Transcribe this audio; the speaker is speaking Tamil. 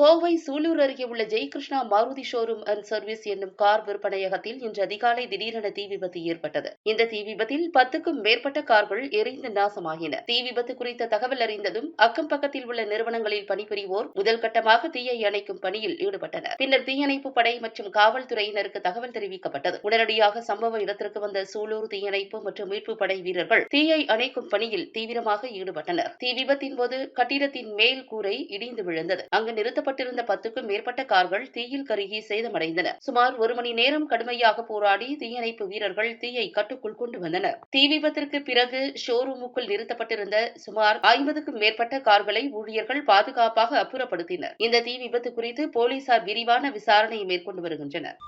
கோவை சூலூர் அருகே உள்ள Jayakrishna Maruti showroom and service என்னும் கார் விற்பனையகத்தில் இன்று அதிகாலை திடீரென தீ விபத்து ஏற்பட்டது. இந்த தீ விபத்தில் பத்துக்கும் மேற்பட்ட கார்கள் எரிந்து நாசமாகின. தீ விபத்து குறித்த தகவல் அறிந்ததும் அக்கம் பக்கத்தில் உள்ள நிறுவனங்களில் பணிபுரிவோர் முதல் கட்டமாக தீயை அணைக்கும் பணியில் ஈடுபட்டனர். பின்னர் தீயணைப்பு படை மற்றும் காவல்துறையினருக்கு தகவல் தெரிவிக்கப்பட்டது. உடனடியாக சம்பவ இடத்திற்கு வந்த சூலூர் தீயணைப்பு மற்றும் மீட்பு படை வீரர்கள் தீயை அணைக்கும் பணியில் தீவிரமாக ஈடுபட்டனர். தீ விபத்தின் போது கட்டிடத்தின் மேல் கூரை இடிந்து விழுந்தது. அங்கு நிறுத்த நிறுத்தப்பட்டிருந்த பத்துக்கும் மேற்பட்ட கார்கள் தீயில் கருகி சேதமடைந்தன. சுமார் ஒரு மணி நேரம் கடுமையாக போராடி தீயணைப்பு வீரர்கள் தீயை கட்டுக்குள் கொண்டு வந்தனர். தீ விபத்திற்கு பிறகு ஷோரூமுக்குள் நிறுத்தப்பட்டிருந்த சுமார் ஐம்பதுக்கும் மேற்பட்ட கார்களை ஊழியர்கள் பாதுகாப்பாக அப்புறப்படுத்தினர். இந்த தீ விபத்து குறித்து போலீசார் விரிவான விசாரணை மேற்கொண்டு வருகின்றனர்.